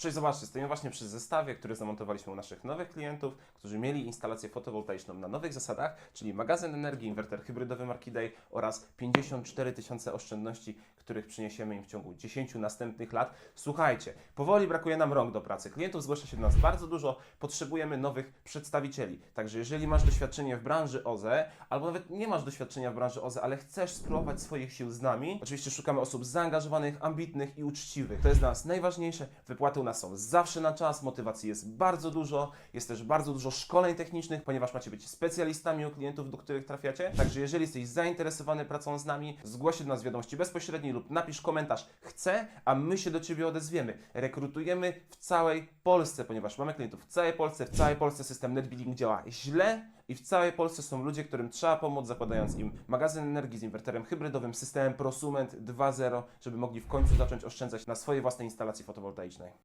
Czyli zobaczcie, stoimy właśnie przy zestawie, który zamontowaliśmy u naszych nowych klientów, którzy mieli instalację fotowoltaiczną na nowych zasadach, czyli magazyn energii, inwerter hybrydowy marki Day oraz 54 tysiące oszczędności, których przyniesiemy im w ciągu 10 następnych lat. Słuchajcie, powoli brakuje nam rąk do pracy. Klientów zgłasza się do nas bardzo dużo, potrzebujemy nowych przedstawicieli. Także jeżeli masz doświadczenie w branży OZE, albo nawet nie masz doświadczenia w branży OZE, ale chcesz spróbować swoich sił z nami, oczywiście szukamy osób zaangażowanych, ambitnych i uczciwych. To jest dla nas najważniejsze. Wypłaty u nas są zawsze na czas, motywacji jest bardzo dużo, jest też bardzo dużo szkoleń technicznych, ponieważ macie być specjalistami u klientów, do których trafiacie. Także jeżeli jesteś zainteresowany pracą z nami, zgłoś się do nas wiadomości bezpośredniej lub napisz komentarz chcę, a my się do Ciebie odezwiemy. Rekrutujemy w całej Polsce, ponieważ mamy klientów w całej Polsce, w całej Polsce system NetBilling działa źle i w całej Polsce są ludzie, którym trzeba pomóc, zakładając im magazyn energii z inwerterem hybrydowym, systemem Prosument 2.0, żeby mogli w końcu zacząć oszczędzać na swojej własnej instalacji fotowoltaicznej.